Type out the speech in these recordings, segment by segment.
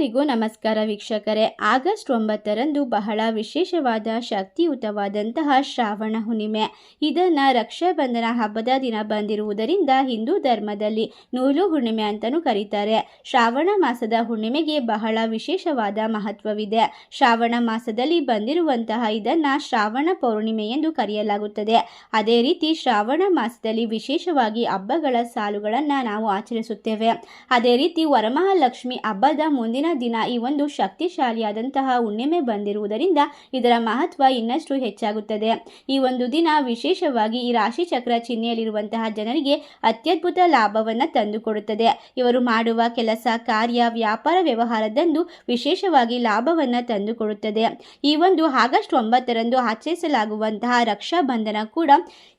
ಎಲ್ಲರಿಗೂ ನಮಸ್ಕಾರ ವೀಕ್ಷಕರೇ. ಆಗಸ್ಟ್ ಒಂಬತ್ತರಂದು ಬಹಳ ವಿಶೇಷವಾದ ಶಕ್ತಿಯುತವಾದಂತಹ ಶ್ರಾವಣ ಹುಣ್ಣಿಮೆ. ಇದನ್ನು ರಕ್ಷಾಬಂಧನ ಹಬ್ಬದ ದಿನ ಬಂದಿರುವುದರಿಂದ ಹಿಂದೂ ಧರ್ಮದಲ್ಲಿ ನೂಲು ಹುಣ್ಣಿಮೆ ಅಂತಲೂ ಕರೀತಾರೆ. ಶ್ರಾವಣ ಮಾಸದ ಹುಣ್ಣಿಮೆಗೆ ಬಹಳ ವಿಶೇಷವಾದ ಮಹತ್ವವಿದೆ. ಶ್ರಾವಣ ಮಾಸದಲ್ಲಿ ಬಂದಿರುವಂತಹ ಇದನ್ನು ಶ್ರಾವಣ ಪೌರ್ಣಿಮೆ ಎಂದು ಕರೆಯಲಾಗುತ್ತದೆ. ಅದೇ ರೀತಿ ಶ್ರಾವಣ ಮಾಸದಲ್ಲಿ ವಿಶೇಷವಾಗಿ ಹಬ್ಬಗಳ ಸಾಲುಗಳನ್ನು ನಾವು ಆಚರಿಸುತ್ತೇವೆ. ಅದೇ ರೀತಿ ವರಮಹಾಲಕ್ಷ್ಮಿ ಹಬ್ಬದ ಮುಂದಿನ ದಿನ ಈ ಒಂದು ಶಕ್ತಿಶಾಲಿಯಾದಂತಹ ಹುಣ್ಣಿಮೆ ಬಂದಿರುವುದರಿಂದ ಇದರ ಮಹತ್ವ ಇನ್ನಷ್ಟು ಹೆಚ್ಚಾಗುತ್ತದೆ. ಈ ಒಂದು ದಿನ ವಿಶೇಷವಾಗಿ ಈ ರಾಶಿ ಚಕ್ರ ಚಿಹ್ನೆಯಲ್ಲಿರುವಂತಹ ಜನರಿಗೆ ಅತ್ಯದ್ಭುತ ಲಾಭವನ್ನು ತಂದುಕೊಡುತ್ತದೆ. ಇವರು ಮಾಡುವ ಕೆಲಸ, ಕಾರ್ಯ, ವ್ಯಾಪಾರ ವ್ಯವಹಾರದಂದು ವಿಶೇಷವಾಗಿ ಲಾಭವನ್ನು ತಂದುಕೊಡುತ್ತದೆ. ಈ ಒಂದು ಆಗಸ್ಟ್ ಒಂಬತ್ತರಂದು ಆಚರಿಸಲಾಗುವಂತಹ ರಕ್ಷಾಬಂಧನ ಕೂಡ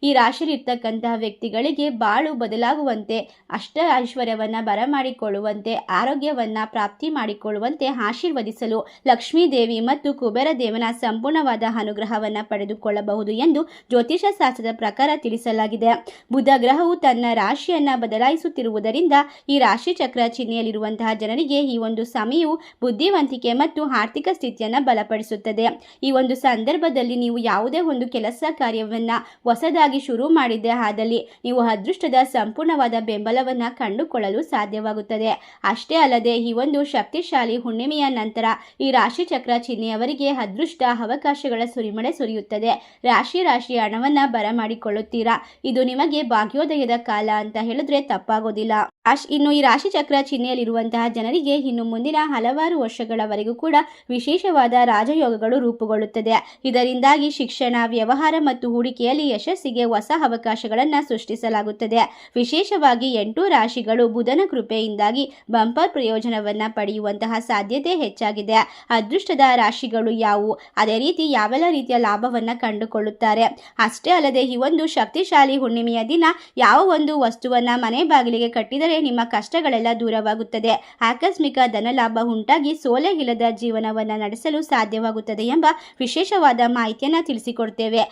ಈ ರಾಶಿಯಲ್ಲಿರ್ತಕ್ಕಂತಹ ವ್ಯಕ್ತಿಗಳಿಗೆ ಬಾಳು ಬದಲಾಗುವಂತೆ, ಅಷ್ಟ ಐಶ್ವರ್ಯವನ್ನು ಬರಮಾಡಿಕೊಳ್ಳುವಂತೆ, ಆರೋಗ್ಯವನ್ನು ಪ್ರಾಪ್ತಿ ಮಾಡಿಕೊಳ್ಳುವಂತೆ ಆಶೀರ್ವದಿಸಲು ಲಕ್ಷ್ಮೀದೇವಿ ಮತ್ತು ಕುಬೇರ ದೇವನ ಸಂಪೂರ್ಣವಾದ ಅನುಗ್ರಹವನ್ನು ಪಡೆದುಕೊಳ್ಳಬಹುದು ಎಂದು ಜ್ಯೋತಿಷ ಶಾಸ್ತ್ರದ ಪ್ರಕಾರ ತಿಳಿಸಲಾಗಿದೆ. ಬುಧ ಗ್ರಹವು ತನ್ನ ರಾಶಿಯನ್ನು ಬದಲಾಯಿಸುತ್ತಿರುವುದರಿಂದ ಈ ರಾಶಿ ಚಕ್ರ ಚಿಹ್ನೆಯಲ್ಲಿರುವಂತಹ ಜನರಿಗೆ ಈ ಒಂದು ಸಮಯವು ಬುದ್ಧಿವಂತಿಕೆ ಮತ್ತು ಆರ್ಥಿಕ ಸ್ಥಿತಿಯನ್ನು ಬಲಪಡಿಸುತ್ತದೆ. ಈ ಒಂದು ಸಂದರ್ಭದಲ್ಲಿ ನೀವು ಯಾವುದೇ ಒಂದು ಕೆಲಸ ಕಾರ್ಯವನ್ನು ಹೊಸದಾಗಿ ಶುರು ಮಾಡಿದ್ದೆ ಆದಲ್ಲಿ ನೀವು ಅದೃಷ್ಟದ ಸಂಪೂರ್ಣವಾದ ಬೆಂಬಲವನ್ನು ಕಂಡುಕೊಳ್ಳಲು ಸಾಧ್ಯವಾಗುತ್ತದೆ. ಅಷ್ಟೇ ಅಲ್ಲದೆ ಈ ಒಂದು ಶಕ್ತಿಶಾಲಿ ಹುಣ್ಣಿಮೆಯ ನಂತರ ಈ ರಾಶಿ ಚಕ್ರ ಚಿಹ್ನೆಯವರಿಗೆ ಅದೃಷ್ಟ ಅವಕಾಶಗಳ ಸುರಿಮಳೆ ಸುರಿಯುತ್ತದೆ. ರಾಶಿ ರಾಶಿ ಹಣವನ್ನು ಬರಮಾಡಿಕೊಳ್ಳುತ್ತೀರಾ? ಇದು ನಿಮಗೆ ಭಾಗ್ಯೋದಯದ ಕಾಲ ಅಂತ ಹೇಳಿದ್ರೆ ತಪ್ಪಾಗೋದಿಲ್ಲ. ಅಶ್ ಇನ್ನು ಈ ರಾಶಿ ಚಕ್ರ ಚಿಹ್ನೆಯಲ್ಲಿರುವಂತಹ ಜನರಿಗೆ ಇನ್ನು ಮುಂದಿನ ಹಲವಾರು ವರ್ಷಗಳವರೆಗೂ ಕೂಡ ವಿಶೇಷವಾದ ರಾಜಯೋಗಗಳು ರೂಪುಗೊಳ್ಳುತ್ತದೆ. ಇದರಿಂದಾಗಿ ಶಿಕ್ಷಣ, ವ್ಯವಹಾರ ಮತ್ತು ಹೂಡಿಕೆಯಲ್ಲಿ ಯಶಸ್ಸಿಗೆ ಹೊಸ ಅವಕಾಶಗಳನ್ನು ಸೃಷ್ಟಿಸಲಾಗುತ್ತದೆ. ವಿಶೇಷವಾಗಿ ಎಂಟು ರಾಶಿಗಳು ಬುಧನ ಕೃಪೆಯಿಂದಾಗಿ ಬಂಪರ್ ಪ್ರಯೋಜನವನ್ನು ಪಡೆಯುವಂತಹ ಸಾಧ್ಯತೆ ಹೆಚ್ಚಾಗಿದೆ. ಅದೃಷ್ಟದ ರಾಶಿಗಳು ಯಾವುವು? ಅದೇ ರೀತಿ ಯಾವೆಲ್ಲ ರೀತಿಯ ಲಾಭವನ್ನು ಕಂಡುಕೊಳ್ಳುತ್ತಾರೆ? ಅಷ್ಟೇ ಅಲ್ಲದೆ ಈ ಒಂದು ಶಕ್ತಿಶಾಲಿ ಹುಣ್ಣಿಮೆಯ ದಿನ ಯಾವ ಒಂದು ವಸ್ತುವನ್ನು ಮನೆ ಬಾಗಿಲಿಗೆ ಕಟ್ಟಿದರೆ ನಿಮ್ಮ ಕಷ್ಟಗಳೆಲ್ಲ ದೂರವಾಗುತ್ತದೆ. ಆಕಸ್ಮಿಕ ಧನಲಾಭ ಉಂಟಾಗಿ ಸೋಲೆಗಿಲ್ಲದ ಜೀವನವನ್ನು ನಡೆಸಲು ಸಾಧ್ಯವಾಗುತ್ತದೆ ಎಂಬ ವಿಶೇಷವಾದ ಮಾಹಿತಿಯನ್ನು ತಿಳಿಸಿಕೊಡ್ತೇವೆ.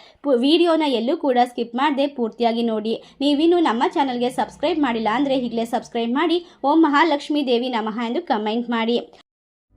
ವಿಡಿಯೋನ ಎಲ್ಲೂ ಕೂಡ ಸ್ಕಿಪ್ ಮಾಡದೆ ಪೂರ್ತಿಯಾಗಿ ನೋಡಿ. ನೀವಿನ್ನು ನಮ್ಮ ಚಾನಲ್ಗೆ ಸಬ್ಸ್ಕ್ರೈಬ್ ಮಾಡಿಲ್ಲ ಅಂದರೆ ಈಗಲೇ ಸಬ್ಸ್ಕ್ರೈಬ್ ಮಾಡಿ. ಓಂ ಮಹಾಲಕ್ಷ್ಮೀ ದೇವಿ ನಮಃ ಎಂದು ಕಮೆಂಟ್ ಮಾಡಿ.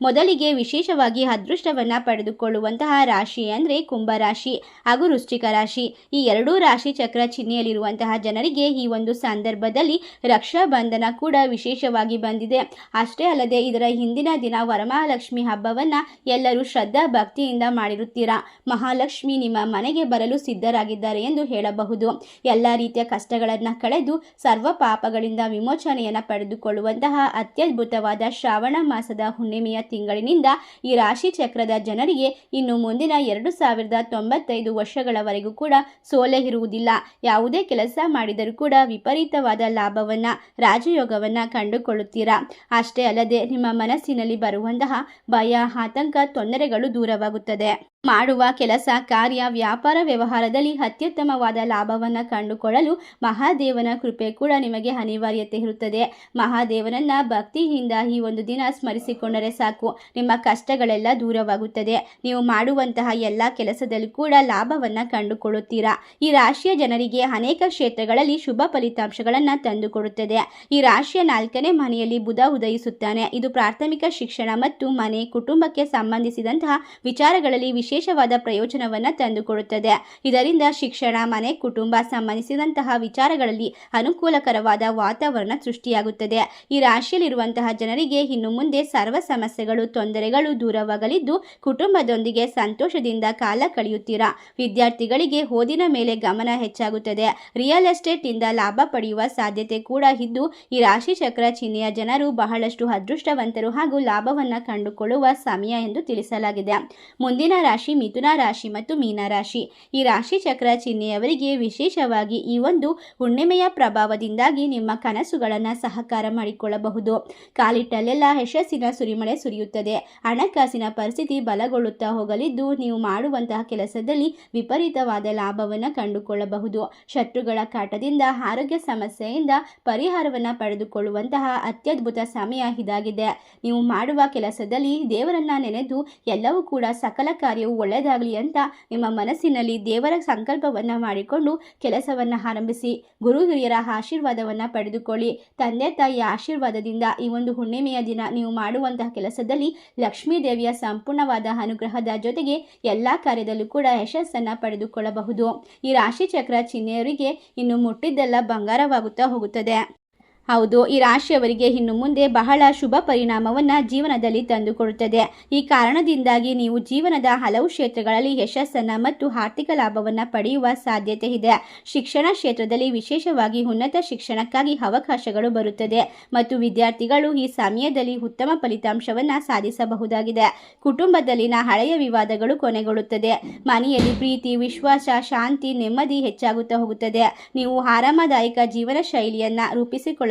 ಮೊದಲಿಗೆ ವಿಶೇಷವಾಗಿ ಅದೃಷ್ಟವನ್ನು ಪಡೆದುಕೊಳ್ಳುವಂತಹ ರಾಶಿ ಅಂದರೆ ಕುಂಭರಾಶಿ ಹಾಗೂ ವೃಶ್ಚಿಕ ರಾಶಿ. ಈ ಎರಡೂ ರಾಶಿ ಚಕ್ರ ಚಿಹ್ನೆಯಲ್ಲಿರುವಂತಹ ಜನರಿಗೆ ಈ ಒಂದು ಸಂದರ್ಭದಲ್ಲಿ ರಕ್ಷಾ ಬಂಧನ ಕೂಡ ವಿಶೇಷವಾಗಿ ಬಂದಿದೆ. ಅಷ್ಟೇ ಅಲ್ಲದೆ ಇದರ ಹಿಂದಿನ ದಿನ ವರಮಹಾಲಕ್ಷ್ಮಿ ಹಬ್ಬವನ್ನು ಎಲ್ಲರೂ ಶ್ರದ್ಧಾ ಭಕ್ತಿಯಿಂದ ಮಾಡಿರುತ್ತೀರಾ? ಮಹಾಲಕ್ಷ್ಮಿ ನಿಮ್ಮ ಮನೆಗೆ ಬರಲು ಸಿದ್ಧರಾಗಿದ್ದಾರೆ ಎಂದು ಹೇಳಬಹುದು. ಎಲ್ಲ ರೀತಿಯ ಕಷ್ಟಗಳನ್ನು ಕಳೆದು ಸರ್ವ ಪಾಪಗಳಿಂದ ವಿಮೋಚನೆಯನ್ನು ಪಡೆದುಕೊಳ್ಳುವಂತಹ ಅತ್ಯದ್ಭುತವಾದ ಶ್ರಾವಣ ಮಾಸದ ಹುಣ್ಣಿಮೆಯ ತಿಂಗಳಿನಿಂದ ಈ ರಾಶಿ ಚಕ್ರದ ಜನರಿಗೆ ಇನ್ನು ಮುಂದಿನ ಎರಡು ಸಾವಿರದ ತೊಂಬತ್ತೈದು ವರ್ಷಗಳವರೆಗೂ ಕೂಡ ಸೋಲೆ ಇರುವುದಿಲ್ಲ. ಯಾವುದೇ ಕೆಲಸ ಮಾಡಿದರೂ ಕೂಡ ವಿಪರೀತವಾದ ಲಾಭವನ್ನು, ರಾಜಯೋಗವನ್ನು ಕಂಡುಕೊಳ್ಳುತ್ತೀರಾ? ಅಷ್ಟೇ ಅಲ್ಲದೆ ನಿಮ್ಮ ಮನಸ್ಸಿನಲ್ಲಿ ಬರುವಂತಹ ಭಯ, ಆತಂಕ, ತೊಂದರೆಗಳು ದೂರವಾಗುತ್ತದೆ. ಮಾಡುವ ಕೆಲಸ, ಕಾರ್ಯ, ವ್ಯಾಪಾರ ವ್ಯವಹಾರದಲ್ಲಿ ಅತ್ಯುತ್ತಮವಾದ ಲಾಭವನ್ನು ಕಂಡುಕೊಳ್ಳಲು ಮಹಾದೇವನ ಕೃಪೆ ಕೂಡ ನಿಮಗೆ ಅನಿವಾರ್ಯತೆ ಇರುತ್ತದೆ. ಮಹಾದೇವನನ್ನ ಭಕ್ತಿಯಿಂದ ಈ ಒಂದು ದಿನ ಸ್ಮರಿಸಿಕೊಂಡರೆ ಸಾಕು. ನಿಮ್ಮ ಕಷ್ಟಗಳೆಲ್ಲ ದೂರವಾಗುತ್ತದೆ. ನೀವು ಮಾಡುವಂತಹ ಎಲ್ಲ ಕೆಲಸದಲ್ಲೂ ಕೂಡ ಲಾಭವನ್ನು ಕಂಡುಕೊಳ್ಳುತ್ತೀರಾ? ಈ ರಾಶಿಯ ಜನರಿಗೆ ಅನೇಕ ಕ್ಷೇತ್ರಗಳಲ್ಲಿ ಶುಭ ಫಲಿತಾಂಶಗಳನ್ನು ತಂದುಕೊಡುತ್ತದೆ. ಈ ರಾಶಿಯ ನಾಲ್ಕನೇ ಮನೆಯಲ್ಲಿ ಬುಧ ಉದಯಿಸುತ್ತಾನೆ. ಇದು ಪ್ರಾಥಮಿಕ ಶಿಕ್ಷಣ ಮತ್ತು ಮನೆ, ಕುಟುಂಬಕ್ಕೆ ಸಂಬಂಧಿಸಿದಂತಹ ವಿಚಾರಗಳಲ್ಲಿ ವಿಶೇಷ ವಿಶೇಷವಾದ ಪ್ರಯೋಜನವನ್ನು ತಂದುಕೊಡುತ್ತದೆ. ಇದರಿಂದ ಶಿಕ್ಷಣ, ಮನೆ, ಕುಟುಂಬ ಸಂಬಂಧಿಸಿದಂತಹ ವಿಚಾರಗಳಲ್ಲಿ ಅನುಕೂಲಕರವಾದ ವಾತಾವರಣ ಸೃಷ್ಟಿಯಾಗುತ್ತದೆ. ಈ ರಾಶಿಯಲ್ಲಿರುವಂತಹ ಜನರಿಗೆ ಇನ್ನು ಮುಂದೆ ಸರ್ವ ಸಮಸ್ಯೆಗಳು, ತೊಂದರೆಗಳು ದೂರವಾಗಲಿದ್ದು, ಕುಟುಂಬದೊಂದಿಗೆ ಸಂತೋಷದಿಂದ ಕಾಲ ಕಳೆಯುತ್ತೀರಾ? ವಿದ್ಯಾರ್ಥಿಗಳಿಗೆ ಓದಿನ ಮೇಲೆ ಗಮನ ಹೆಚ್ಚಾಗುತ್ತದೆ. ರಿಯಲ್ ಎಸ್ಟೇಟ್ ಇಂದ ಲಾಭ ಪಡೆಯುವ ಸಾಧ್ಯತೆ ಕೂಡ ಇದ್ದು, ಈ ರಾಶಿ ಚಕ್ರ ಚಿಹ್ನೆಯ ಜನರು ಬಹಳಷ್ಟು ಅದೃಷ್ಟವಂತರು ಹಾಗೂ ಲಾಭವನ್ನು ಕಂಡುಕೊಳ್ಳುವ ಸಮಯ ಎಂದು ತಿಳಿಸಲಾಗಿದೆ. ಮುಂದಿನ ರಾಶಿ ಮಿಥುನ ರಾಶಿ ಮತ್ತು ಮೀನ ರಾಶಿ. ಈ ರಾಶಿ ಚಕ್ರ ಚಿಹ್ನೆಯವರಿಗೆ ವಿಶೇಷವಾಗಿ ಈ ಒಂದು ಹುಣ್ಣಿಮೆಯ ಪ್ರಭಾವದಿಂದಾಗಿ ನಿಮ್ಮ ಕನಸುಗಳನ್ನು ಸಹಕಾರ ಮಾಡಿಕೊಳ್ಳಬಹುದು. ಕಾಲಿಟ್ಟಲ್ಲೆಲ್ಲ ಯಶಸ್ಸಿನ ಸುರಿಮಳೆ ಸುರಿಯುತ್ತದೆ. ಹಣಕಾಸಿನ ಪರಿಸ್ಥಿತಿ ಬಲಗೊಳ್ಳುತ್ತಾ ಹೋಗಲಿದ್ದು, ನೀವು ಮಾಡುವಂತಹ ಕೆಲಸದಲ್ಲಿ ವಿಪರೀತವಾದ ಲಾಭವನ್ನು ಕಂಡುಕೊಳ್ಳಬಹುದು. ಶತ್ರುಗಳ ಕಾಟದಿಂದ, ಆರೋಗ್ಯ ಸಮಸ್ಯೆಯಿಂದ ಪರಿಹಾರವನ್ನು ಪಡೆದುಕೊಳ್ಳುವಂತಹ ಅತ್ಯದ್ಭುತ ಸಮಯ ಇದಾಗಿದೆ. ನೀವು ಮಾಡುವ ಕೆಲಸದಲ್ಲಿ ದೇವರನ್ನ ನೆನೆದು ಎಲ್ಲವೂ ಕೂಡ ಸಕಲ ಕಾರ್ಯವು ಒಳ್ಳೆಯದಾಗಲಿ ಅಂತ ನಿಮ್ಮ ಮನಸ್ಸಿನಲ್ಲಿ ದೇವರ ಸಂಕಲ್ಪವನ್ನು ಮಾಡಿಕೊಂಡು ಕೆಲಸವನ್ನು ಆರಂಭಿಸಿ ಗುರು ಹಿರಿಯರ ಆಶೀರ್ವಾದವನ್ನು ಪಡೆದುಕೊಳ್ಳಿ. ತಂದೆ ತಾಯಿಯ ಆಶೀರ್ವಾದದಿಂದ ಈ ಒಂದು ಹುಣ್ಣಿಮೆಯ ದಿನ ನೀವು ಮಾಡುವಂತಹ ಕೆಲಸದಲ್ಲಿ ಲಕ್ಷ್ಮೀ ದೇವಿಯ ಸಂಪೂರ್ಣವಾದ ಅನುಗ್ರಹದ ಜೊತೆಗೆ ಎಲ್ಲ ಕಾರ್ಯದಲ್ಲೂ ಕೂಡ ಯಶಸ್ಸನ್ನು ಪಡೆದುಕೊಳ್ಳಬಹುದು. ಈ ರಾಶಿ ಚಕ್ರ ಚಿಹ್ನೆಯವರಿಗೆ ಇನ್ನು ಮುಟ್ಟಿದ್ದೆಲ್ಲ ಬಂಗಾರವಾಗುತ್ತಾ ಹೋಗುತ್ತದೆ. ಹೌದು, ಈ ರಾಶಿಯವರಿಗೆ ಇನ್ನು ಮುಂದೆ ಬಹಳ ಶುಭ ಪರಿಣಾಮವನ್ನು ಜೀವನದಲ್ಲಿ ತಂದುಕೊಡುತ್ತದೆ. ಈ ಕಾರಣದಿಂದಾಗಿ ನೀವು ಜೀವನದ ಹಲವು ಕ್ಷೇತ್ರಗಳಲ್ಲಿ ಯಶಸ್ಸನ್ನು ಮತ್ತು ಆರ್ಥಿಕ ಲಾಭವನ್ನು ಪಡೆಯುವ ಸಾಧ್ಯತೆ ಇದೆ. ಶಿಕ್ಷಣ ಕ್ಷೇತ್ರದಲ್ಲಿ ವಿಶೇಷವಾಗಿ ಉನ್ನತ ಶಿಕ್ಷಣಕ್ಕಾಗಿ ಅವಕಾಶಗಳು ಬರುತ್ತದೆ ಮತ್ತು ವಿದ್ಯಾರ್ಥಿಗಳು ಈ ಸಮಯದಲ್ಲಿ ಉತ್ತಮ ಫಲಿತಾಂಶವನ್ನು ಸಾಧಿಸಬಹುದಾಗಿದೆ. ಕುಟುಂಬದಲ್ಲಿನ ಹಳೆಯ ವಿವಾದಗಳು ಕೊನೆಗೊಳ್ಳುತ್ತದೆ. ಮನೆಯಲ್ಲಿ ಪ್ರೀತಿ, ವಿಶ್ವಾಸ, ಶಾಂತಿ, ನೆಮ್ಮದಿ ಹೆಚ್ಚಾಗುತ್ತಾ ಹೋಗುತ್ತದೆ. ನೀವು ಆರಾಮದಾಯಕ ಜೀವನ ಶೈಲಿಯನ್ನು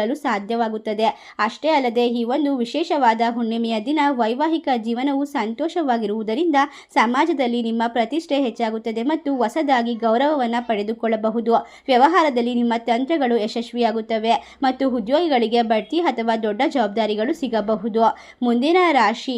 ರೂಪಿಸಿಕೊಳ್ಳಲು ಸಾಧ್ಯವಾಗುತ್ತದೆ. ಅಷ್ಟೇ ಅಲ್ಲದೆ, ಈ ಒಂದು ವಿಶೇಷವಾದ ಹುಣ್ಣಿಮೆಯ ದಿನ ವೈವಾಹಿಕ ಜೀವನವು ಸಂತೋಷವಾಗಿರುವುದರಿಂದ ಸಮಾಜದಲ್ಲಿ ನಿಮ್ಮ ಪ್ರತಿಷ್ಠೆ ಹೆಚ್ಚಾಗುತ್ತದೆ ಮತ್ತು ಹೊಸದಾಗಿ ಗೌರವವನ್ನು ಪಡೆದುಕೊಳ್ಳಬಹುದು. ವ್ಯವಹಾರದಲ್ಲಿ ನಿಮ್ಮ ತಂತ್ರಗಳು ಯಶಸ್ವಿಯಾಗುತ್ತವೆ ಮತ್ತು ಉದ್ಯೋಗಿಗಳಿಗೆ ಬಡ್ತಿ ಅಥವಾ ದೊಡ್ಡ ಜವಾಬ್ದಾರಿಗಳು ಸಿಗಬಹುದು. ಮುಂದಿನ ರಾಶಿ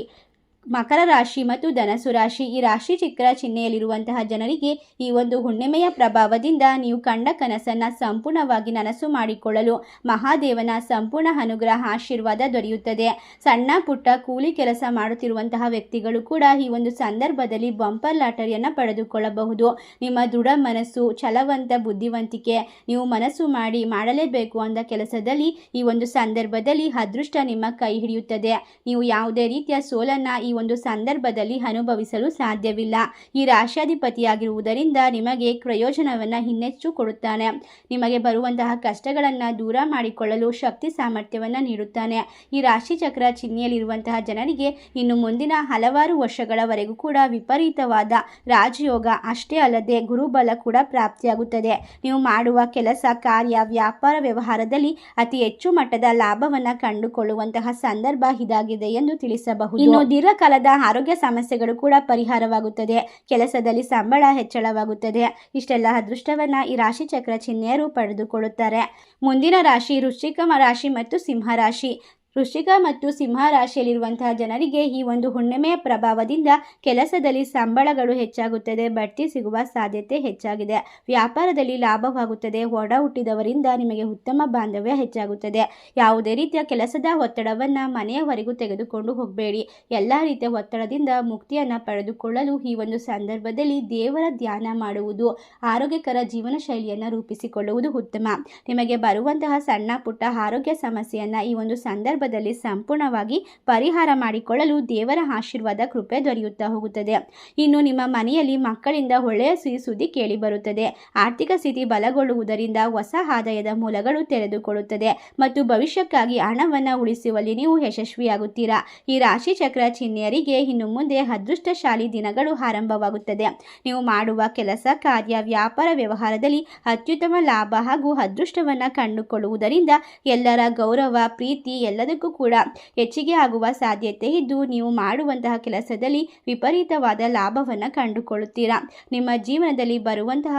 ಮಕರ ರಾಶಿ ಮತ್ತು ಧನಸು ರಾಶಿ, ಈ ರಾಶಿ ಚಿತ್ರ ಚಿಹ್ನೆಯಲ್ಲಿರುವಂತಹ ಜನರಿಗೆ ಈ ಒಂದು ಹುಣ್ಣಿಮೆಯ ಪ್ರಭಾವದಿಂದ ನೀವು ಕಂಡ ಕನಸನ್ನು ಸಂಪೂರ್ಣವಾಗಿ ನನಸು ಮಾಡಿಕೊಳ್ಳಲು ಮಹಾದೇವನ ಸಂಪೂರ್ಣ ಅನುಗ್ರಹ ಆಶೀರ್ವಾದ ದೊರೆಯುತ್ತದೆ. ಸಣ್ಣ ಪುಟ್ಟ ಕೂಲಿ ಕೆಲಸ ಮಾಡುತ್ತಿರುವಂತಹ ವ್ಯಕ್ತಿಗಳು ಕೂಡ ಈ ಒಂದು ಸಂದರ್ಭದಲ್ಲಿ ಬಂಪರ್ ಲಾಟರಿಯನ್ನು ಪಡೆದುಕೊಳ್ಳಬಹುದು. ನಿಮ್ಮ ದೃಢ ಮನಸ್ಸು, ಛಲವಂತ ಬುದ್ಧಿವಂತಿಕೆ, ನೀವು ಮನಸ್ಸು ಮಾಡಿ ಮಾಡಲೇಬೇಕು ಅಂದ ಕೆಲಸದಲ್ಲಿ ಈ ಒಂದು ಸಂದರ್ಭದಲ್ಲಿ ಅದೃಷ್ಟ ನಿಮ್ಮ ಕೈ ಹಿಡಿಯುತ್ತದೆ. ನೀವು ಯಾವುದೇ ರೀತಿಯ ಸೋಲನ್ನು ಈ ಒಂದು ಸಂದರ್ಭದಲ್ಲಿ ಅನುಭವಿಸಲು ಸಾಧ್ಯವಿಲ್ಲ. ಈ ರಾಶಾಧಿಪತಿಯಾಗಿರುವುದರಿಂದ ನಿಮಗೆ ಪ್ರಯೋಜನವನ್ನು ಇನ್ನೆಚ್ಚು ಕೊಡುತ್ತಾನೆ. ನಿಮಗೆ ಬರುವಂತಹ ಕಷ್ಟಗಳನ್ನು ದೂರ ಮಾಡಿಕೊಳ್ಳಲು ಶಕ್ತಿ ಸಾಮರ್ಥ್ಯವನ್ನು ನೀಡುತ್ತಾನೆ. ಈ ರಾಶಿ ಚಕ್ರ ಚಿಹ್ನೆಯಲ್ಲಿರುವಂತಹ ಜನರಿಗೆ ಇನ್ನು ಮುಂದಿನ ಹಲವಾರು ವರ್ಷಗಳವರೆಗೂ ಕೂಡ ವಿಪರೀತವಾದ ರಾಜಯೋಗ ಅಷ್ಟೇ ಅಲ್ಲದೆ ಗುರುಬಲ ಕೂಡ ಪ್ರಾಪ್ತಿಯಾಗುತ್ತದೆ. ನೀವು ಮಾಡುವ ಕೆಲಸ, ಕಾರ್ಯ, ವ್ಯಾಪಾರ ವ್ಯವಹಾರದಲ್ಲಿ ಅತಿ ಹೆಚ್ಚು ಮಟ್ಟದ ಲಾಭವನ್ನು ಕಂಡುಕೊಳ್ಳುವಂತಹ ಸಂದರ್ಭ ಇದಾಗಿದೆ ಎಂದು ತಿಳಿಸಬಹುದು. ಇನ್ನು ದೀರ್ಘಕಾಲದ ಆರೋಗ್ಯ ಸಮಸ್ಯೆಗಳು ಕೂಡ ಪರಿಹಾರವಾಗುತ್ತದೆ. ಕೆಲಸದಲ್ಲಿ ಸಂಬಳ ಹೆಚ್ಚಳವಾಗುತ್ತದೆ. ಇಷ್ಟೆಲ್ಲ ಅದೃಷ್ಟವನ್ನ ಈ ರಾಶಿ ಚಕ್ರ ಚಿಹ್ನೆಯರು ಪಡೆದುಕೊಳ್ಳುತ್ತಾರೆ. ಮುಂದಿನ ರಾಶಿ ವೃಶ್ಚಿಕ ರಾಶಿ ಮತ್ತು ಸಿಂಹ ರಾಶಿ. ವೃಶ್ಚಿಕ ಮತ್ತು ಸಿಂಹ ರಾಶಿಯಲ್ಲಿರುವಂತಹ ಜನರಿಗೆ ಈ ಒಂದು ಹುಣ್ಣಿಮೆಯ ಪ್ರಭಾವದಿಂದ ಕೆಲಸದಲ್ಲಿ ಸಂಬಳಗಳು ಹೆಚ್ಚಾಗುತ್ತದೆ, ಬಡ್ತಿ ಸಿಗುವ ಸಾಧ್ಯತೆ ಹೆಚ್ಚಾಗಿದೆ. ವ್ಯಾಪಾರದಲ್ಲಿ ಲಾಭವಾಗುತ್ತದೆ, ಒಡ ಹುಟ್ಟಿದವರಿಂದ ನಿಮಗೆ ಉತ್ತಮ ಬಾಂಧವ್ಯ ಹೆಚ್ಚಾಗುತ್ತದೆ. ಯಾವುದೇ ರೀತಿಯ ಕೆಲಸದ ಒತ್ತಡವನ್ನು ಮನೆಯವರೆಗೂ ತೆಗೆದುಕೊಂಡು ಹೋಗಬೇಡಿ. ಎಲ್ಲ ರೀತಿಯ ಒತ್ತಡದಿಂದ ಮುಕ್ತಿಯನ್ನು ಪಡೆದುಕೊಳ್ಳಲು ಈ ಒಂದು ಸಂದರ್ಭದಲ್ಲಿ ದೇವರ ಧ್ಯಾನ ಮಾಡುವುದು, ಆರೋಗ್ಯಕರ ಜೀವನ ಶೈಲಿಯನ್ನು ರೂಪಿಸಿಕೊಳ್ಳುವುದು ಉತ್ತಮ. ನಿಮಗೆ ಬರುವಂತಹ ಸಣ್ಣ ಪುಟ್ಟ ಆರೋಗ್ಯ ಸಮಸ್ಯೆಯನ್ನು ಈ ಒಂದು ಸಂದರ್ಭ ಸಂದರ್ಭದಲ್ಲಿ ಸಂಪೂರ್ಣವಾಗಿ ಪರಿಹಾರ ಮಾಡಿಕೊಳ್ಳಲು ದೇವರ ಆಶೀರ್ವಾದ ಕೃಪೆ ದೊರೆಯುತ್ತಾ ಹೋಗುತ್ತದೆ. ಇನ್ನು ನಿಮ್ಮ ಮನೆಯಲ್ಲಿ ಮಕ್ಕಳಿಂದ ಒಳ್ಳೆಯ ಸಿಹಿ ಸುದ್ದಿ ಕೇಳಿ ಬರುತ್ತದೆ. ಆರ್ಥಿಕ ಸ್ಥಿತಿ ಬಲಗೊಳ್ಳುವುದರಿಂದ ಹೊಸ ಆದಾಯದ ಮೂಲಗಳು ತೆರೆದುಕೊಳ್ಳುತ್ತದೆ ಮತ್ತು ಭವಿಷ್ಯಕ್ಕಾಗಿ ಹಣವನ್ನು ಉಳಿಸುವಲ್ಲಿ ನೀವು ಯಶಸ್ವಿಯಾಗುತ್ತೀರಾ. ಈ ರಾಶಿ ಚಕ್ರ ಚಿಹ್ನೆಯರಿಗೆ ಇನ್ನು ಮುಂದೆ ಅದೃಷ್ಟಶಾಲಿ ದಿನಗಳು ಆರಂಭವಾಗುತ್ತದೆ. ನೀವು ಮಾಡುವ ಕೆಲಸ, ಕಾರ್ಯ, ವ್ಯಾಪಾರ ವ್ಯವಹಾರದಲ್ಲಿ ಅತ್ಯುತ್ತಮ ಲಾಭ ಹಾಗೂ ಅದೃಷ್ಟವನ್ನು ಕಂಡುಕೊಳ್ಳುವುದರಿಂದ ಎಲ್ಲರ ಗೌರವ, ಪ್ರೀತಿ ಎಲ್ಲದಕ್ಕೂ ಕೂಡ. ಹೆಚ್ಚಿಗೆ ಆಗುವ ಸಾಧ್ಯತೆ ಇದ್ದು ನೀವು ಮಾಡುವಂತಹ ಕೆಲಸದಲ್ಲಿ ವಿಪರೀತವಾದ ಲಾಭವನ್ನು ಕಂಡುಕೊಳ್ಳುತ್ತೀರಾ. ನಿಮ್ಮ ಜೀವನದಲ್ಲಿ ಬರುವಂತಹ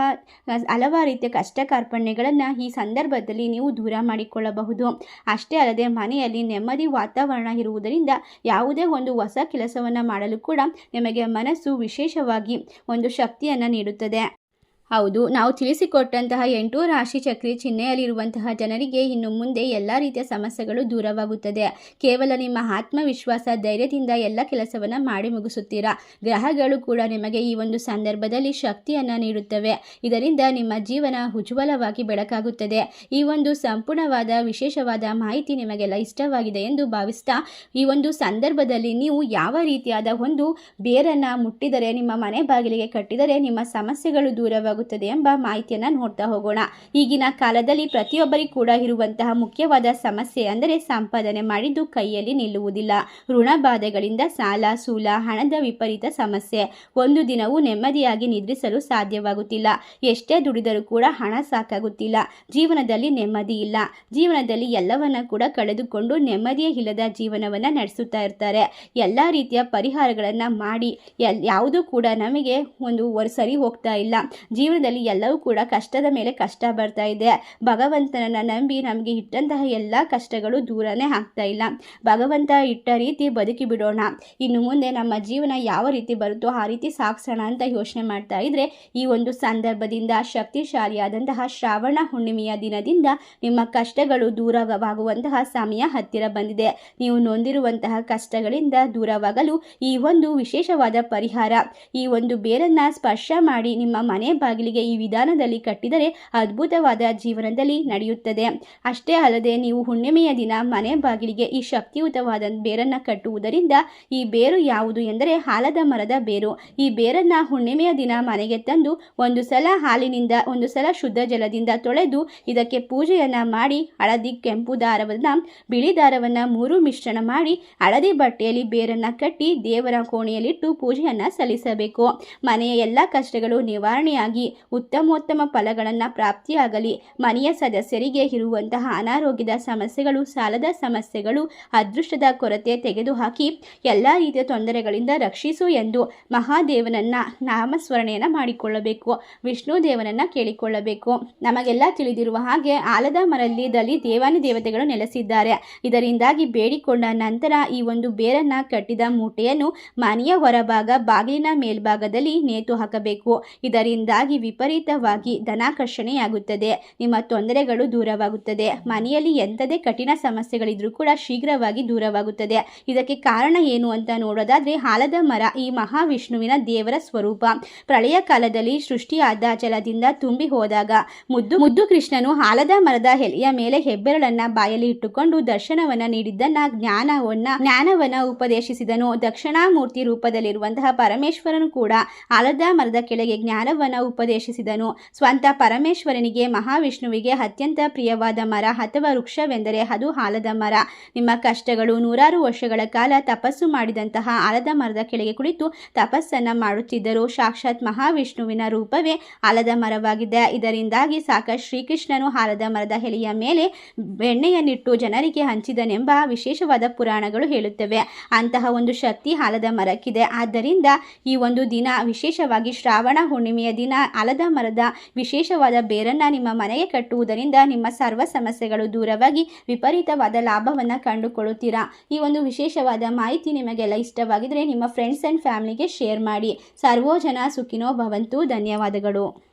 ಹಲವಾರು ರೀತಿಯ ಕಷ್ಟ ಕಾರ್ಪಣ್ಯಗಳನ್ನು ಈ ಸಂದರ್ಭದಲ್ಲಿ ನೀವು ದೂರ ಮಾಡಿಕೊಳ್ಳಬಹುದು. ಅಷ್ಟೇ ಅಲ್ಲದೆ ಮನೆಯಲ್ಲಿ ನೆಮ್ಮದಿ ವಾತಾವರಣ ಇರುವುದರಿಂದ ಯಾವುದೇ ಒಂದು ಹೊಸ ಕೆಲಸವನ್ನು ಮಾಡಲು ಕೂಡ ನಿಮಗೆ ಮನಸ್ಸು ವಿಶೇಷವಾಗಿ ಒಂದು ಶಕ್ತಿಯನ್ನು ನೀಡುತ್ತದೆ. ಹೌದು, ನಾವು ತಿಳಿಸಿಕೊಟ್ಟಂತಹ ಎಂಟು ರಾಶಿ ಚಕ್ರಿ ಚಿಹ್ನೆಯಲ್ಲಿರುವಂತಹ ಜನರಿಗೆ ಇನ್ನು ಮುಂದೆ ಎಲ್ಲ ರೀತಿಯ ಸಮಸ್ಯೆಗಳು ದೂರವಾಗುತ್ತದೆ. ಕೇವಲ ನಿಮ್ಮ ಆತ್ಮವಿಶ್ವಾಸ ಧೈರ್ಯದಿಂದ ಎಲ್ಲ ಕೆಲಸವನ್ನು ಮಾಡಿ ಮುಗಿಸುತ್ತೀರಾ? ಗ್ರಹಗಳು ಕೂಡ ನಿಮಗೆ ಈ ಒಂದು ಸಂದರ್ಭದಲ್ಲಿ ಶಕ್ತಿಯನ್ನು ನೀಡುತ್ತವೆ. ಇದರಿಂದ ನಿಮ್ಮ ಜೀವನ ಉಜ್ವಲವಾಗಿ ಬೆಳಕಾಗುತ್ತದೆ. ಈ ಒಂದು ಸಂಪೂರ್ಣವಾದ, ವಿಶೇಷವಾದ ಮಾಹಿತಿ ನಿಮಗೆಲ್ಲ ಇಷ್ಟವಾಗಿದೆ ಎಂದು ಭಾವಿಸ್ತಾ, ಈ ಒಂದು ಸಂದರ್ಭದಲ್ಲಿ ನೀವು ಯಾವ ರೀತಿಯಾದ ಒಂದು ಬೇರನ್ನು ಮುಟ್ಟಿದರೆ, ನಿಮ್ಮ ಮನೆ ಬಾಗಿಲಿಗೆ ಕಟ್ಟಿದರೆ ನಿಮ್ಮ ಸಮಸ್ಯೆಗಳು ದೂರವಾಗುತ್ತದೆ ಎಂಬ ಮಾಹಿತಿಯನ್ನು ನೋಡ್ತಾ ಹೋಗೋಣ. ಈಗಿನ ಕಾಲದಲ್ಲಿ ಪ್ರತಿಯೊಬ್ಬರಿಗೂ ಕೂಡ ಇರುವಂತಹ ಮುಖ್ಯವಾದ ಸಮಸ್ಯೆ ಅಂದರೆ ಸಂಪಾದನೆ ಮಾಡಿದ್ದು ಕೈಯಲ್ಲಿ ನಿಲ್ಲುವುದಿಲ್ಲ. ಋಣಬಾಧೆಗಳಿಂದ ಸಾಲ, ಸೂಲ, ಹಣದ ವಿಪರೀತ ಸಮಸ್ಯೆ. ಒಂದು ದಿನವೂ ನೆಮ್ಮದಿಯಾಗಿ ನಿದ್ರಿಸಲು ಸಾಧ್ಯವಾಗುತ್ತಿಲ್ಲ. ಎಷ್ಟೇ ದುಡಿದರೂ ಕೂಡ ಹಣ ಸಾಕಾಗುತ್ತಿಲ್ಲ. ಜೀವನದಲ್ಲಿ ನೆಮ್ಮದಿ ಇಲ್ಲ. ಜೀವನದಲ್ಲಿ ಎಲ್ಲವನ್ನ ಕೂಡ ಕಳೆದುಕೊಂಡು ನೆಮ್ಮದಿಯೇ ಇಲ್ಲದ ಜೀವನವನ್ನ ನಡೆಸುತ್ತಾ ಇರ್ತಾರೆ. ಎಲ್ಲ ರೀತಿಯ ಪರಿಹಾರಗಳನ್ನು ಮಾಡಿ, ಎಲ್, ಯಾವುದೂ ಕೂಡ ನಮಗೆ ಒಂದು ಸರಿ ಹೋಗ್ತಾ ಇಲ್ಲ. ಜೀವನದಲ್ಲಿ ಎಲ್ಲವೂ ಕೂಡ ಕಷ್ಟದ ಮೇಲೆ ಕಷ್ಟ ಬರ್ತಾ ಇದೆ. ಭಗವಂತನನ್ನು ನಂಬಿ ನಮಗೆ ಇಟ್ಟಂತಹ ಎಲ್ಲ ಕಷ್ಟಗಳು ದೂರನೇ ಆಗ್ತಾ ಇಲ್ಲ. ಭಗವಂತ ಇಟ್ಟ ರೀತಿ ಬದುಕಿ ಬಿಡೋಣ. ಇನ್ನು ಮುಂದೆ ನಮ್ಮ ಜೀವನ ಯಾವ ರೀತಿ ಬರುತ್ತೋ ಆ ರೀತಿ ಸಾಗಿಸೋಣ ಅಂತ ಯೋಚನೆ ಮಾಡ್ತಾ ಇದ್ರೆ ಈ ಒಂದು ಸಂದರ್ಭದಿಂದ ಶಕ್ತಿಶಾಲಿಯಾದಂತಹ ಶ್ರಾವಣ ಹುಣ್ಣಿಮೆಯ ದಿನದಿಂದ ನಿಮ್ಮ ಕಷ್ಟಗಳು ದೂರವಾಗುವಂತಹ ಸಮಯ ಹತ್ತಿರ ಬಂದಿದೆ. ನೀವು ನೊಂದಿರುವಂತಹ ಕಷ್ಟಗಳಿಂದ ದೂರವಾಗಲು ಈ ಒಂದು ವಿಶೇಷವಾದ ಪರಿಹಾರ, ಈ ಒಂದು ಬೇರನ್ನ ಸ್ಪರ್ಶ ಮಾಡಿ ನಿಮ್ಮ ಮನೆ ಬಾಗಿಲಿಗೆ ಈ ವಿಧಾನದಲ್ಲಿ ಕಟ್ಟಿದರೆ ಅದ್ಭುತವಾದ ಜೀವನದಲ್ಲಿ ನಡೆಯುತ್ತದೆ. ಅಷ್ಟೇ ಅಲ್ಲದೆ ನೀವು ಹುಣ್ಣಿಮೆಯ ದಿನ ಮನೆ ಬಾಗಿಲಿಗೆ ಈ ಶಕ್ತಿಯುತವಾದ ಬೇರನ್ನ ಕಟ್ಟುವುದರಿಂದ ಈ ಬೇರು ಯಾವುದು ಎಂದರೆ ಹಾಲದ ಮರದ ಬೇರು. ಈ ಬೇರನ್ನ ಹುಣ್ಣಿಮೆಯ ದಿನ ಮನೆಗೆ ತಂದು ಒಂದು ಸಲ ಹಾಲಿನಿಂದ ಒಂದು ಸಲ ಶುದ್ಧ ಜಲದಿಂದ ತೊಳೆದು ಇದಕ್ಕೆ ಪೂಜೆಯನ್ನ ಮಾಡಿ ಹಳದಿ ಕೆಂಪು ದಾರವನ್ನ, ಬಿಳಿ ದಾರವನ್ನ ಮೂರು ಮಿಶ್ರಣ ಮಾಡಿ ಹಳದಿ ಬಟ್ಟೆಯಲ್ಲಿ ಬೇರನ್ನ ಕಟ್ಟಿ ದೇವರ ಕೋಣೆಯಲ್ಲಿಟ್ಟು ಪೂಜೆಯನ್ನ ಸಲ್ಲಿಸಬೇಕು. ಮನೆಯ ಎಲ್ಲ ಕಷ್ಟಗಳು ನಿವಾರಣೆಯಾಗಿ ಉತ್ತಮೋತ್ತಮ ಫಲಗಳನ್ನು ಪ್ರಾಪ್ತಿಯಾಗಲಿ. ಮನೆಯ ಸದಸ್ಯರಿಗೆ ಇರುವಂತಹ ಅನಾರೋಗ್ಯದ ಸಮಸ್ಯೆಗಳು, ಸಾಲದ ಸಮಸ್ಯೆಗಳು, ಅದೃಷ್ಟದ ಕೊರತೆ ತೆಗೆದುಹಾಕಿ ಎಲ್ಲ ರೀತಿಯ ತೊಂದರೆಗಳಿಂದ ರಕ್ಷಿಸು ಎಂದು ಮಹಾದೇವನನ್ನ ನಾಮಸ್ಮರಣೆಯನ್ನು ಮಾಡಿಕೊಳ್ಳಬೇಕು. ವಿಷ್ಣು ದೇವನನ್ನ ಕೇಳಿಕೊಳ್ಳಬೇಕು. ನಮಗೆಲ್ಲ ತಿಳಿದಿರುವ ಹಾಗೆ ಆಲದ ಮರದಲ್ಲಿ ದೇವಾನಿ ದೇವತೆಗಳು ನೆಲೆಸಿದ್ದಾರೆ. ಇದರಿಂದಾಗಿ ಬೇಡಿಕೊಂಡ ನಂತರ ಈ ಒಂದು ಬೇರನ್ನ ಕಟ್ಟಿದ ಮೂಟೆಯನ್ನು ಮನೆಯ ಹೊರಭಾಗ, ಬಾಗಿಲಿನ ಮೇಲ್ಭಾಗದಲ್ಲಿ ನೇತು ಹಾಕಬೇಕು. ಇದರಿಂದಾಗಿ ವಿಪರೀತವಾಗಿ ಧನಾಕರ್ಷಣೆಯಾಗುತ್ತದೆ ನಿಮ್ಮ ತೊಂದರೆಗಳು ದೂರವಾಗುತ್ತದೆ. ಮನೆಯಲ್ಲಿ ಎಂಥದೇ ಕಠಿಣ ಸಮಸ್ಯೆಗಳಿದ್ರೂ ಕೂಡ ಶೀಘ್ರವಾಗಿ ದೂರವಾಗುತ್ತದೆ. ಇದಕ್ಕೆ ಕಾರಣ ಏನು ಅಂತ ನೋಡೋದಾದ್ರೆ ಆಲದ ಮರ ಈ ಮಹಾವಿಷ್ಣುವಿನ ದೇವರ ಸ್ವರೂಪ. ಪ್ರಳಯ ಕಾಲದಲ್ಲಿ ಸೃಷ್ಟಿಯಾದ ಜಲದಿಂದ ತುಂಬಿ ಹೋದಾಗ ಮುದ್ದು ಮುದ್ದು ಕೃಷ್ಣನು ಆಲದ ಮರದ ಎಲೆಯ ಮೇಲೆ ಹೆಬ್ಬೆರಳನ್ನ ಬಾಯಲ್ಲಿ ಇಟ್ಟುಕೊಂಡು ದರ್ಶನವನ್ನ ನೀಡಿದ್ದನ್ನ ಜ್ಞಾನವನ್ನ ಜ್ಞಾನವನ್ನ ಉಪದೇಶಿಸಿದನು. ದಕ್ಷಿಣಾಮೂರ್ತಿ ರೂಪದಲ್ಲಿರುವಂತಹ ಪರಮೇಶ್ವರನು ಕೂಡ ಆಲದ ಮರದ ಕೆಳಗೆ ಜ್ಞಾನವನ್ನ ಉಪದೇಶಿಸಿದನು. ಸ್ವಂತ ಪರಮೇಶ್ವರನಿಗೆ, ಮಹಾವಿಷ್ಣುವಿಗೆ ಅತ್ಯಂತ ಪ್ರಿಯವಾದ ಮರ ಅಥವಾ ವೃಕ್ಷವೆಂದರೆ ಅದು ಆಲದ ಮರ. ನಿಮ್ಮ ಕಷ್ಟಗಳು ನೂರಾರು ವರ್ಷಗಳ ಕಾಲ ತಪಸ್ಸು ಮಾಡಿದಂತಹ ಆಲದ ಮರದ ಕೆಳಗೆ ಕುಳಿತು ತಪಸ್ಸನ್ನು ಮಾಡುತ್ತಿದ್ದರು. ಸಾಕ್ಷಾತ್ ಮಹಾವಿಷ್ಣುವಿನ ರೂಪವೇ ಆಲದ ಮರವಾಗಿದೆ. ಇದರಿಂದಾಗಿ ಸಾಕ ಶ್ರೀಕೃಷ್ಣನು ಆಲದ ಮರದ ಎಲೆಯ ಮೇಲೆ ಬೆಣ್ಣೆಯನ್ನಿಟ್ಟು ಜನರಿಗೆ ಹಂಚಿದನೆಂಬ ವಿಶೇಷವಾದ ಪುರಾಣಗಳು ಹೇಳುತ್ತವೆ. ಅಂತಹ ಒಂದು ಶಕ್ತಿ ಆಲದ ಮರಕ್ಕಿದೆ. ಆದ್ದರಿಂದ ಈ ಒಂದು ದಿನ ವಿಶೇಷವಾಗಿ ಶ್ರಾವಣ ಹುಣ್ಣಿಮೆಯ ದಿನ ಆಲದ ಮರದ ವಿಶೇಷವಾದ ಬೇರನ್ನ ನಿಮ್ಮ ಮನೆಗೆ ಕಟ್ಟುವುದರಿಂದ ನಿಮ್ಮ ಸರ್ವ ಸಮಸ್ಯೆಗಳು ದೂರವಾಗಿ ವಿಪರೀತವಾದ ಲಾಭವನ್ನು ಕಂಡುಕೊಳ್ಳುತ್ತೀರಾ? ಈ ಒಂದು ವಿಶೇಷವಾದ ಮಾಹಿತಿ ನಿಮಗೆಲ್ಲ ಇಷ್ಟವಾಗಿದ್ದರೆ ನಿಮ್ಮ ಫ್ರೆಂಡ್ಸ್ ಆ್ಯಂಡ್ ಫ್ಯಾಮಿಲಿಗೆ ಶೇರ್ ಮಾಡಿ. ಸರ್ವೋ ಜನ ಸುಖಿನೋ ಭವಂತು. ಧನ್ಯವಾದಗಳು.